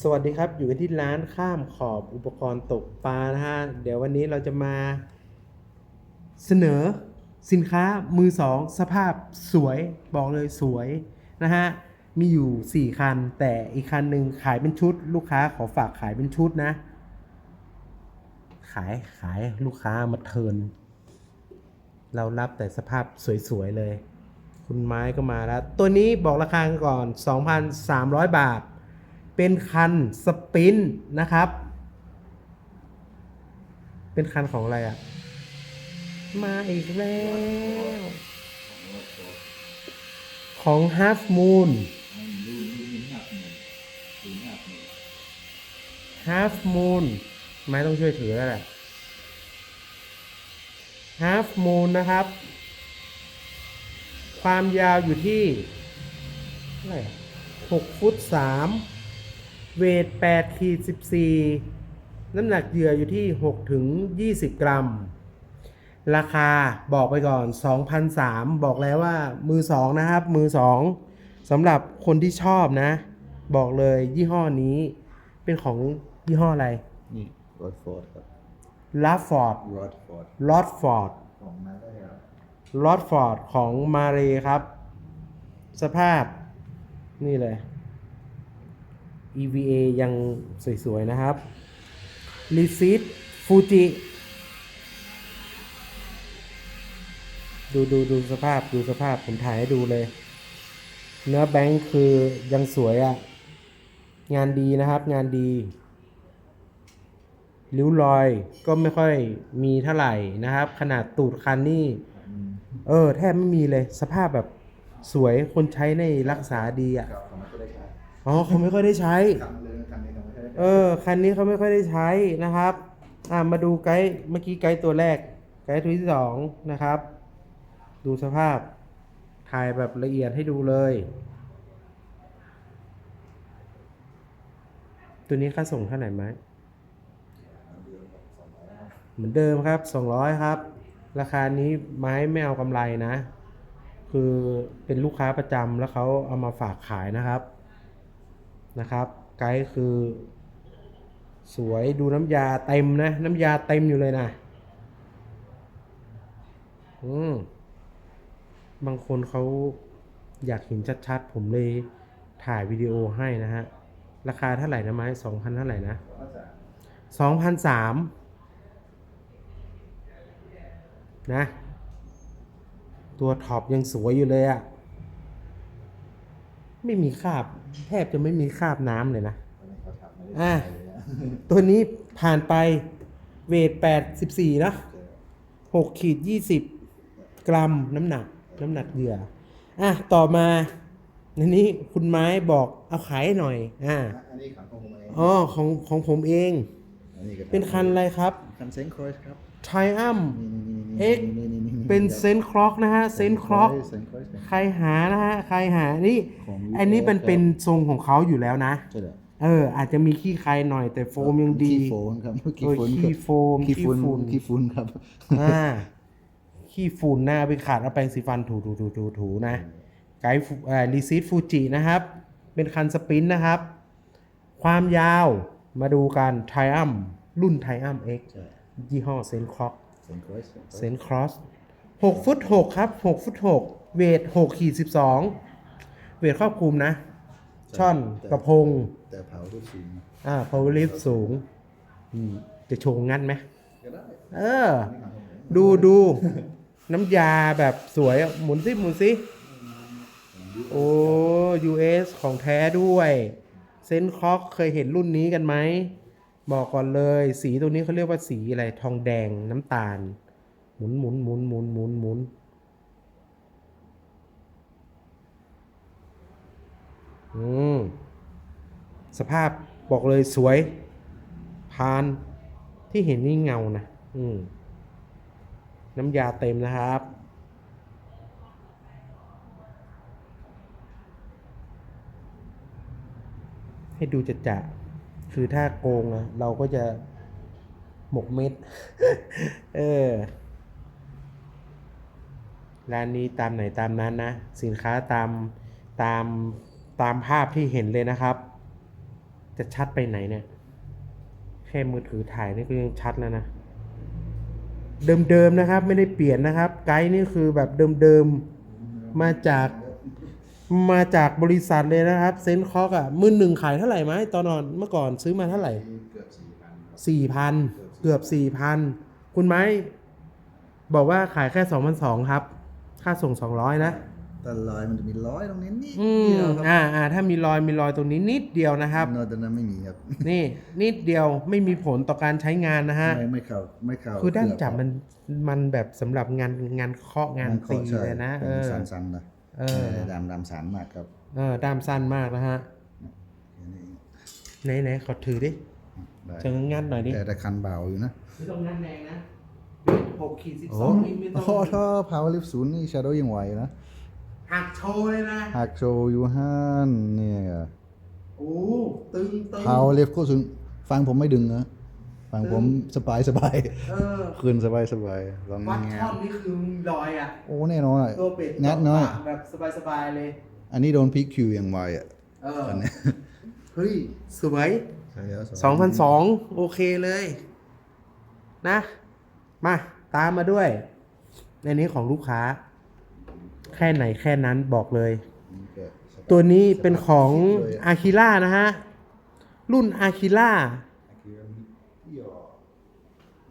สวัสดีครับอยู่กันที่ร้านข้ามขอบอุปกรณ์ตกปลานะฮะเดี๋ยววันนี้เราจะมาเสนอสินค้ามือสองสภาพสวยบอกเลยสวยนะฮะมีอยู่ 4 คัน แต่อีกคันหนึ่งขายเป็นชุด ลูกค้าขอฝากขายเป็นชุดนะ ขายขายลูกค้ามาเทิร์นเรารับแต่สภาพสวยๆเลย คุณไม้ก็มาแล้ว ตัวนี้บอกราคากันก่อน 2,300 บาท เป็นคันสปินนะครับ เป็นคันของอะไรอะ่ะมาอีกแล้ว ของ Half Moon Half Moon ไม่ต้องช่วยถือแล้วแหละ Half Moon นะครับ ความยาวอยู่ที่เท่าไหร่6ฟุต3 เวท8ขีด14 น้ำหนักเหยื่ออยู่ที่ 6 ถึง 20 กรัม ราคาบอกไปก่อน 2,003บอกแล้วว่ามือ2นะครับ มือ2สำหรับคนที่ชอบนะ บอกเลยยี่ห้อนี้ เป็นของยี่ห้ออะไร นี่รถฟอร์ดครับลาฟอร์ดรถฟอร์ดลอดฟอร์ดของมาได้ครับลอดฟอร์ดของมาเรครับ สภาพนี่เลย EVA ยังสวย ๆ นะครับรีซิตฟูจิดูดูดูสภาพดูสภาพ ผมถ่ายให้ดูเลย เนื้อแบงค์คือยังสวยอะ่ะ งานดีนะครับงานดีริ้วรอยก็ไม่ค่อยมีเท่าไหร่นะครับ ขนาดตูดคันนี่ เออ แทบไม่มีเลย สภาพแบบสวยคนใช้ในรักษาดีอะ เขาไม่ได้ใช้อ๋อเขาไม่ค่อยได้ใช้คันเลยคันนี้เขาไม่ได้ใช้เออ คันนี้เขาไม่ค่อยได้ใช้นะครับ อ่ามาดูไกด์เมื่อกี้ไกด์ตัวแรก ไกด์ตัวที่สองนะครับ ดูสภาพ ถ่ายแบบละเอียดให้ดูเลย ตัวนี้ค่าส่งเท่าไหร่ไหม เหมือนเดิมครับ 200 ครับ ราคานี้ไม้ไม่เอากำไรนะ คือเป็นลูกค้าประจำแล้วเขาเอามาฝากขายนะครับ นะครับ ไกด์คือ สวยดูน้ำยาเต็มนะ น้ำยาเต็มอยู่เลยนะอืมบางคนเขาอยากเห็นชัดๆ ผมเลยถ่ายวิดีโอให้นะฮะ ราคาเท่าไหร่นะไม้สองพันเท่าไหร่นะสองพันสามนะ ตัวท็อปยังสวยอยู่เลยอะไม่มีคราบ แทบจะไม่มีคราบน้ำเลยนะอันนี้เขาทำไม่ได้อะใช้เลยนะตัวนี้ผ่านไปเวทแปดสิบสี่นะหกขีดยี่สิบกรัมน้ำหนัก น้ำหนักเหยื่อ อะ ต่อมาอันนี้คุณไม้บอกเอาขายให้หน่อย อ่าอันนี้ขันของผมเองอ๋อของของผมเองอันนี้ก็เป็นคันอะไรครับ คันเซนครอสครับไทอัมนี่ X นี่นี่นี่นี่ เป็นเซนคล็อกนะฮะเซนคล็อกเซนครอสใครหานะฮะใครหานี่ของอันนี้มันครับเป็นทรงของเขาอยู่แล้วนะใช่เหรอเออ อาจจะมีขี้ใครหน่อยแต่โฟมยังดีขี้โฟนครับเออขี้โฟมขี้ฝุ่นขี้ฝุ่นขี้ฝุ่นครับอ่าขี้ฝุ่นหน้าไปขาดเอาแปรงสีฟันถูถูถูถูถูนะไกด์ฟูอ่ารีซีดฟูจินะครับ เป็นคันสปรินท์นะครับ ความยาวมาดูกันไทอัมรุ่นไทอัม X ใช่ยี่ห้อเซนคล็อกเซนครอส เซนครอสหกฟุตหกครับหกฟุตหกเวทหกขีดสิบสองเวทครอบคลุมนะ ช่อนกระพง แต่เผารูปสูงอ่า power lift สูงอืมจะโชว์งั้นไหมก็ได้เออนี่ขันของผมดูดูน้ำยาแบบสวยอะหมุนสิหมุนสิโอ้ US ของแท้ด้วย เซนคอกเคยเห็นรุ่นนี้กันไหม บอกก่อนเลย สีตัวนี้เขาเรียกว่าสีอะไร ทองแดงน้ำตาลห มุนหมุนหมุนหมุนหมุนหมุนอืมสภาพบอกเลยสวย พานที่เห็นนี่เงานะอืมน้ำยาเต็มนะครับให้ดูจะจะคือถ้าโกงอะเราก็จะหมกเม็ด เออ ร้านนี้ตามไหนตามนั้นนะ สินค้าตามตามตามภาพที่เห็นเลยนะครับ จะชัดไปไหนเนี่ย แค่มือถือถ่ายนี่ก็ยังชัดแล้วนะ เดิมๆนะครับ ไม่ได้เปลี่ยนนะครับ ไกด์นี่คือแบบเดิมๆมาจากมาจากบริษัทเลยนะครับเซนคอกอะมือหนึ่งขายเท่าไหร่ไหมตอนนอนเมื่อก่อนซื้อมาเท่าไหร่สี่พันสี่พันเกือบสี่พันคุณไม้บอกว่าขายแค่สองพันสองครับ ค่าส่งสองร้อยนะตลอยมันจะมีร้อยตรงนี้นิดอืมเดียวครับอ่าอ่าถ้ามีรอยมีรอยตรงนี้นิดเดียวนะครับ นอกจากนั้นไม่มีครับ นี่นิดเดียวไม่มีผลต่อการใช้งานนะฮะ ไม่ไม่เข้าไม่เข้าคือด้านจับเกืมันมันแบบสำหรับงานงานเคาะงานมันตีข้อใช่เลยนะเออ สันสันๆนะเออดำดำสันมากครับเออด้ามสั้นมากนะฮะแค่นี้ไหนไหนขอถือดิได้จะงัดหน่อยดิแต่แต่คันเบาอยู่นะไม่ต้องงัดแรงนะ หกขีดสิบโอ้สองนี่ไม่ต้โอ้องถ้า power lift ศูนย์นี่ shadow ยังไหวนะหักโชว์เลยนะ หากโชว์อยู่ห้านเนี่ยโอ้ตึงตึง power lift ก็ศูนย์ฟังผมไม่ดึงนะฟังผมสบายสบายเออคืนสบายสบายลองวัดงาช่อนนนี่คือลอยอะ โอ้แน่นอนอะตัวเป็ดงัดน้อยปากแบบสบายๆเลย อันนี้โดนพีคิวอย่างไวอะเออ ตอนนี้เฮ้ย สวย ใช่แล้ว สองพันสองโอเคเลย นะ มาตามมาด้วย ในนี้ของลูกค้า แค่ไหนแค่นั้นบอกเลย ตัวนี้เป็นของอาคิล่านะฮะ รุ่นอาคิล่า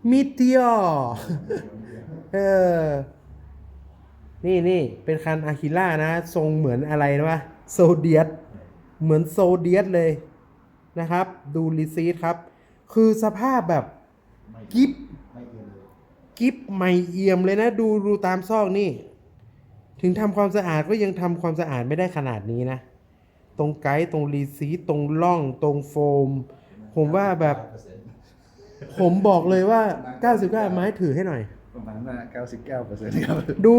มิเทียเออ นี่นี่เป็นคันอาคิล่านะ ทรงเหมือนอะไรนะวะโซเดียสเหมือนโซเดียสเลยนะครับ ดูรีซีทครับ คือสภาพแบบกิฟ กิฟไม่เอี่ยมเลยนะ ดูดูตามซอกนี่ ถึงทำความสะอาดก็ยังทำความสะอาดไม่ได้ขนาดนี้นะ ตรงไกด์ตรงรีซีทตรงล่องตรงโฟม ผมว่าแบบ ผมบอกเลยว่า 99 ไม้ถือให้หน่อย ประมาณว่า99เปอร์เซ็นต์ครับดู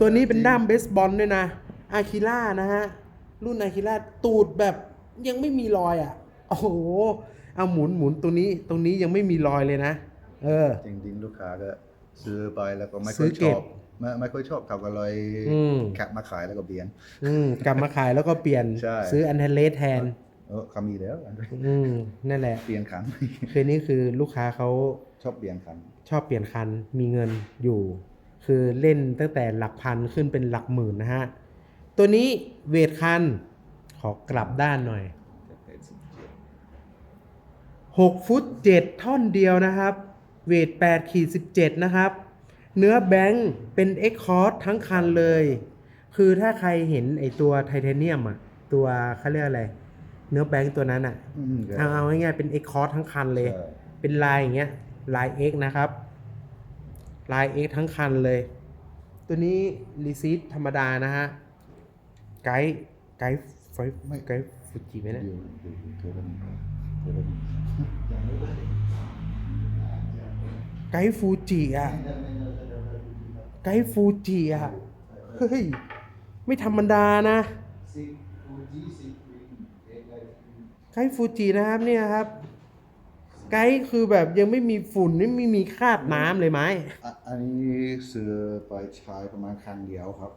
ตัวนี้เป็นด้ามเบสบอลด้วยนะอาคิล่านะฮะ รุ่นอาคิล่าตูดแบบยังไม่มีรอยอะ โอ้โห เอาหมุนหมุนตัวนี้ตรงนี้ยังไม่มีรอยเลยนะ เออ จริงๆ ลูกค้าก็ ซื้อไปแล้วก็ไม่ซื้ค่ออยเก็ชบอบไม่ไม่ค่อยชอบเขาก็เลยอืมแคปมาขายแล้วก็เบียน อืมกลับมาขายแล้วก็เปลี่ยนใช่ ซื้ออันเทเลสแทน เออเขามีแล้วอืมนั่นแหละ เปลี่ยนคัน คือนี่คือลูกค้าเขาชอบเปลี่ยนคัน ชอบเปลี่ยนคันมีเงินอยู่ คือเล่นตั้งแต่หลักพันขึ้นเป็นหลักหมื่นนะฮะ ตัวนี้เวทคัน ขอกลับด้านหน่อย 6 ฟุต 7 ท่อนเดียวนะครับ เวท8ขีด17 นะครับ เนื้อแบงค์เป็น X c o r s ทั้งคันเลย คือถ้าใครเห็นไอตัวไทเทเนียมอะ ตัวเขาเรียกอะไร เนื้อแบงค์ตัวนั้นอะอืมก็เอาเอาง่ายๆเป็น X c o r s ทั้งคันเลยใช่เป็นลายอย่างเงี้ย ลาย X นะครับ ลาย X ทั้งคันเลย ตัวนี้รีซีทธรรมดานะฮะ ไกด์ไกด์ไฟไกด์ฟูจิไหมเนี่ย ไกด์ฟูจิอะไกด์ฟูจิอะเฮ้ยไม่ธรรมดานะไกด์ฟูจินะครับเนี่ยครับ ไกด์คือแบบยังไม่มีฝุ่นไม่มีมีคราบน้ำเลยไหมอะอันนี้ซื้อไปใช้ประมาณครั้งเดียวครับ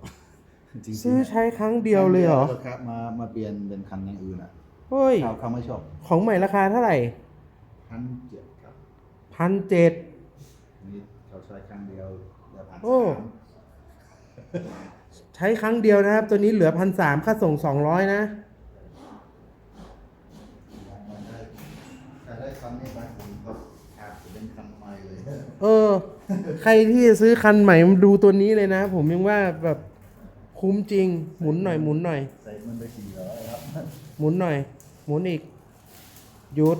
จริงๆซื้อใช้ครั้งเดียวเลยเหรอแล้วครับมามาเปลี่ยนเป็นคันอย่างอื่นอะเฮ้ยเขาเขาไม่ชอบของใหม่ราคาเท่าไหร่พันเจ็ดครับพันเจ็ดนี่เขา ใช้ครั้งเดียวแล้วพันโอ้ สามใช้ครั้งเดียวนะครับ ตัวนี้เหลือพันสามค่าส่งสองร้อยนะแต่ได้คันนี้ไปผมก็ขาดจะเป็นคันใหม่เลยเออ ใครที่จะซื้อคันใหม่มาดูตัวนี้เลยนะ ผมยังว่าแบบคุ้มจริง หมุนหน่อยหมุนหน่อย ใส่มันไปสี่ร้อยครับหมุนหน่อย หมุนอีก หยุด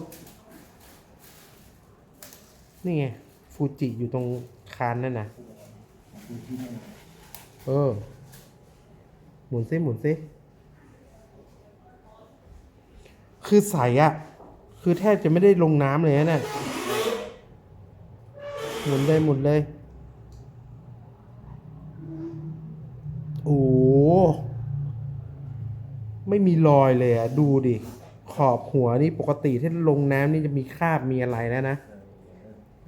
นี่ไง ฟูจิอยู่ตรง คานนั่นนะเออ หมุนซิหมุนซิคือใสอะคือแทบจะไม่ได้ลงน้ำเลยนะเนี่ยหมุนเลยหมุนเลยโอ้ไม่มีรอยเลยอะดูดิ ขอบหัวนี่ปกติที่ลงน้ำนี่จะมีคราบมีอะไรแล้วนะ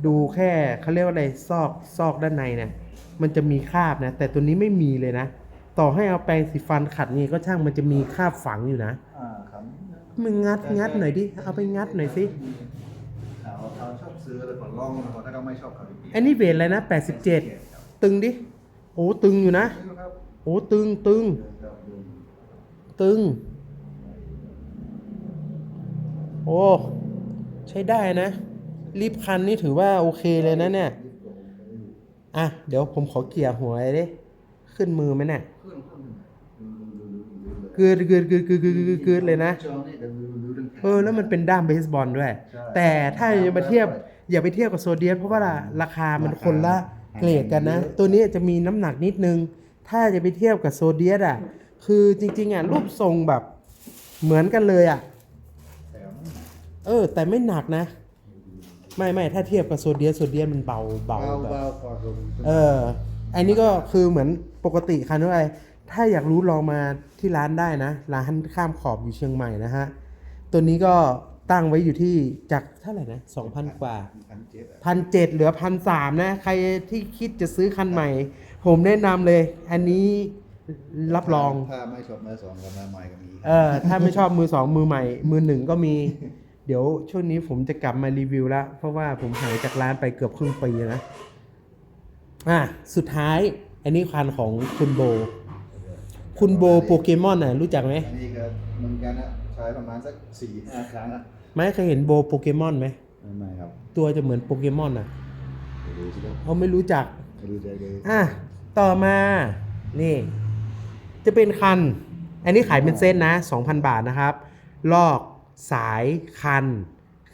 ดูแค่เขาเรียกว่าอะไรซอกซอกด้านในเนี่ยมันจะมีคราบนะ แต่ตัวนี้ไม่มีเลยนะ ต่อให้เอาแปรงสีฟันขัดนี่ก็ช่างมันจะมีคราบฝังอยู่นะอ่าครับมึงงัดงัดหน่อยดิเอาไปงัดหน่อยสิเขาเขาชอบซื้อเลยผมลองนะถ้าเขาไม่ชอบเขาดีอันนี้เวทอะไรนะแปดสิบเจ็ดตึงดิโอ้ตึงอยู่นะ ครับโอ้ตึงตึง ตึง โอ้ ใช้ได้นะ รีบคันนี่ถือว่าโอเคเลยนะเนี่ย อะ เดี๋ยวผมขอเกี่ยหัวเลยดิขึ้นมือไหมเนี่ยเกือดเกือดเกือดเกือดเกือดเกือดเกือดเลยนะ เออ แล้วมันเป็นด้ามเบสบอลด้วยใช่แต่ถ้าจะมาเทียบ อย่าไปเทียบกับโซเดียสเพราะว่าราคามันคนละเกรดกันนะ ตัวนี้จะมีน้ำหนักนิดนึง ถ้าจะไปเทียบกับโซเดียสอะ คือจริง ๆอะรูปทรงแบบเหมือนกันเลยอะ เออ แต่ไม่หนักนะ ไม่ไม่ถ้าเทียบกับโซเดียสโซเดียสมันเบาเบาเบาแบบเบาพอลงเอออันนี้ก็คือเหมือนปกติคันว่าอะไร ถ้าอยากรู้ลองมาที่ร้านได้นะ ร้านข้ามขอบอยู่เชียงใหม่นะฮะ ตัวนี้ก็ตั้งไว้อยู่ที่จากเท่าไหร่นะสองพันกว่าพันเจ็ดอะพันเจ็ดเหลือพันสามนะ ใครที่คิดจะซื้อคันใหม่ ผมแนะนำเลย อันนี้รับรอง ถ้าไม่ชอบมือสองกับมือใหม่ก็มี เออ ถ้าไม่ชอบมือสองมือใหม่ มือหนึ่งก็มี เดี๋ยวช่วงนี้ผมจะกลับมารีวิวแล้วเพราะว่าผมหายจากร้านไปเกือบครึ่งปีนะอะสุดท้ายอันนี้คันของคุณโบ คุณโบโปเกมอนน่ะรู้จักไหมอันนี้ก็เหมือนกันนะใช้ประมาณสักสี่ห้าครั้งอะไม่เคยเห็นโบโปเกมอนไหมไม่ไม่ครับ ตัวจะเหมือนโปเกมอนอะเดี๋ยวดูสิครับเขาไม่รู้จักไม่รู้ใจเลยอะต่อมานี่ จะเป็นคัน อันนี้ขายเป็นเส้นนะ2,000บาทนะครับ ลอก สายคัน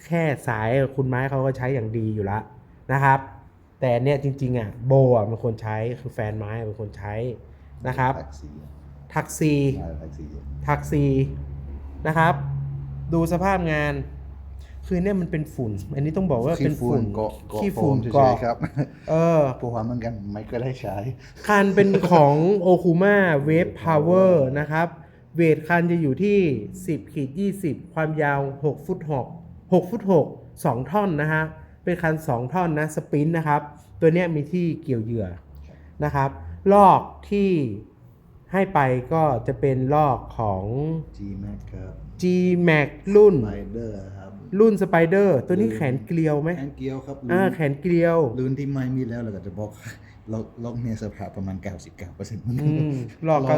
แค่สายคุณไม้เขาก็ใช้อย่างดีอยู่แล้วนะครับ แต่เนี่ยจริงๆอะโบอะเป็นคนใช้คือแฟนไม้เป็นคนใช้นะครับแท็กซี่อะทักซีมาแท็กซี่อะทักซีนะครับ ดูสภาพงาน คือเนี่ยมันเป็นฝุ่น อันนี้ต้องบอกว่าเป็นฝุ่นเกาะเกาะขี้โฟฝุ่นมเฉเกาะยๆครับ เออพวกความเหมือนกันไม่ก็ได้ใช้คันเป็นของ Okuma Wave Power นะครับ เวทคันจะอยู่ที่ 10ขีด20 ความยาว 6 ฟุต 6 6 ฟุต 6 2 ท่อนนะฮะ เป็นคัน 2 ท่อนนะสปรินท์นะครับ ตัวเนี้ยมีที่เกี่ยวเหยื่อนะครับ ลอกที่ให้ไปก็จะเป็นลอกของ G Max ครับ G Max รุ่น Spider ครับ รุ่น Spider ตัวนี้แขนเกลียวไหมแอนเกียวครับอ่าแขนเกลียวรุ่นที่ไม่มีแล้วเราก็จะบอกล็อกล็อกเนี่ยสภาพประมาณ 99เปอร์เซ็นต์อืมลอก 99%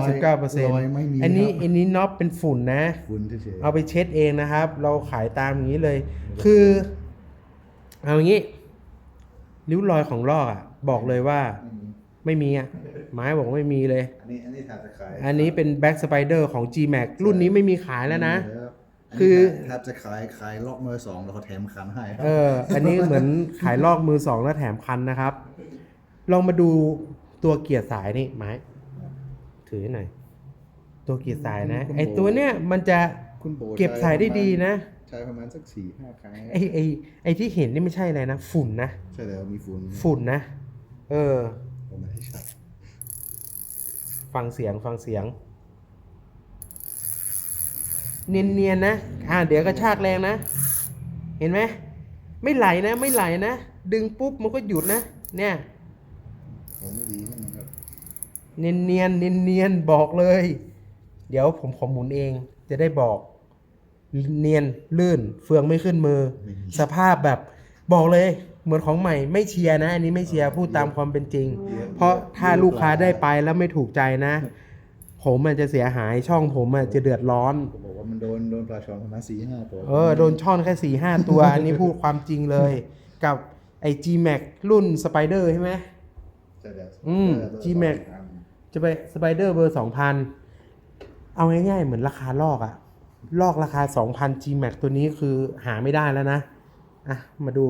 รอยไม่มีอันนี้ครับอันนี้น็อปเป็นฝุ่นนะคุณเฉยๆเอาไปเช็ดเองนะครับ เราขายตามอย่างนี้เลย คือ เอาอย่างนี้ริ้วรอยของลอกอะ บอกเลยว่า ไม่มีอะไม้บอกไม่มีเลย อันนี้อันนี้ถ้าจะขายอันนี้เป็นแบ็กสไปเดอร์ของ G Max รุ่นนี้ไม่มีขายแล้วนะ ครับคือถ้าจะขายขายล็อกมือสองเราก็แถมคันให้ครับเออ อันนี้เหมือนขายลอกมือสองแล้วแถมคันนะครับ ลองมาดูตัวเกียร์สายนี่ไม้ถือหน่อยตัวเกียร์สายนะ ไอตัวเนี้ยมันจะคุณโบเก็บสายได้ดีนะใช้ประมาณสักสี่ห้าครั้งไอไอไอที่เห็นนี่ไม่ใช่อะไรนะฝุ่นนะใช่แล้วมีฝุ่นฝุ่นนะ เออผมไม่ได้ใช้ฟังเสียงฟังเสียง เนียนๆนะ อ่า เดี๋ยวกระชากแรงนะ เห็นไหม ไม่ไหลนะ ไม่ไหลนะ ดึงปุ๊บมันก็หยุดนะ เนี่ยผมไม่ดีนั่นนะครับ เนียนเนียนเนียนเนียนๆบอกเลย เดี๋ยวผมขอหมุนเอง จะได้บอก เนียนลื่น เฟืองไม่ขึ้นมือ สภาพแบบ บอกเลย เหมือนของใหม่ ไม่เชียร์นะ อันนี้ไม่เชียร์พูดตามความเป็นจริง เพราะถ้าลูกค้าได้ไปแล้วไม่ถูกใจนะ ผมมันจะเสียหายช่องผมมันจะเดือดร้อน มบอกว่ามันโดนโดนปลาช้อนประมาณสี่ห้าตัวเออโดนช่อนแค่สี่ห้าตัว อันนี้พูดความจริงเลย กับไอ G Max รุ่นสไปเดอร์ใช่ไหม ใช่แล้วอืม G-Max จะไปสไปเดอร์เบอร์สองพันเอาง่ายๆเหมือนราคาลอกอะลอกราคาสองพัน G Max ตัวนี้คือหาไม่ได้แล้วนะอะมาดู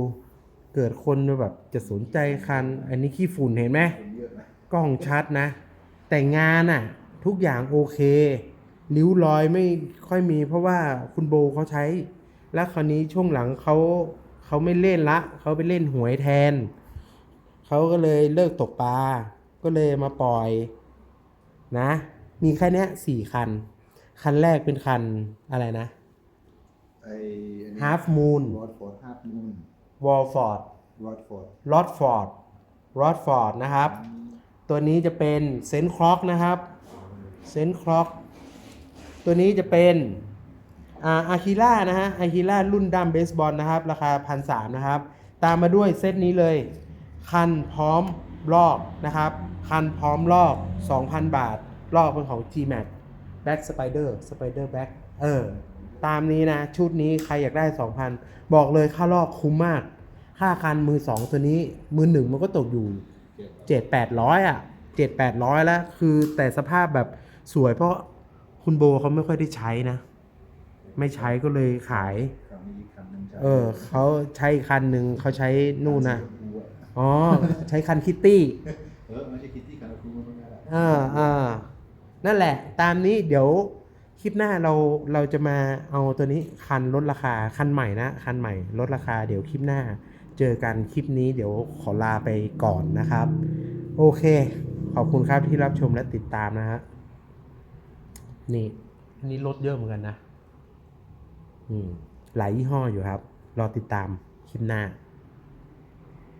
เกิดคนแบบจะสนใจคัน อันนี้ขี้ฝุ่นเห็นไหมเยอะนะกล้องชัดนะ แต่งานอะทุกอย่างโอเค ริ้วรอยไม่ค่อยมี เพราะว่าคุณโบเขาใช้ แล้วคราวนี้ช่วงหลังเขาเขาไม่เล่นละเขาไปเล่นหวยแทนเขาก็เลยเลิกตกปลาก็เลยมาปล่อยนะ มีแค่เนี้ยสี่คัน คันแรกเป็นคันอะไรนะไอ้ Half Moon รอดฟอร์ดฮาร์ฟมูนวอลฟอร์ดรอดฟอร์ดรอดฟอร์ดรอดฟอร์ดนะครับ ตัวนี้จะเป็นเซนคล็อกนะครับ เซนคล็อก ตัวนี้จะเป็นอาคิล่านะฮะอาคิล่ารุ่นดัมเบสบอลนะครับ ราคาพันสามนะครับ ตามมาด้วยเซตนี้เลย คันพร้อมลอกนะครับ คันพร้อมลอก 2,000 บาท ลอกเป็นของ G-Max Back Spider Spider Back เออ ตามนี้นะ ชุดนี้ใครอยากได้ 2,000 บอกเลยค่าลอกคุ้มมาก ค่าคันมือ 2 ตัวนี้ มือหนึ่งมันก็ตกอยู่เจ็ดแปดร้อยอะเจ็ดแปดร้อยแล้ว คือแต่สภาพแบบสวยเพราะ คุณโบเขาไม่ค่อยได้ใช้นะ ไม่ใช้ก็เลยขาย คันนี้อีกคันหนึงใช้เออเขาใช้คันหนึ่งเขาใช้นู่นนะคัสีชมพูอะอ๋อ ใช้คันคิตตี้ เออไม่ใช่คิตตี้คันละคูมันไม่ได้อ่าอ่านั่นแหละ ตามนี้เดี๋ยวคลิปหน้าเราเราจะมาเอาตัวนี้คันลดราคาคันใหม่นะคันใหม่ลดราคาเดี๋ยวคลิปหน้า เจอกันคลิปนี้เดี๋ยวขอลาไปก่อนนะครับ โอเค ขอบคุณครับที่รับชมและติดตามนะฮะ นี่อันนี้ลดเยอะเหมือนกันนะ อืม หลายยี่ห้ออยู่ครับ รอติดตามคลิปหน้า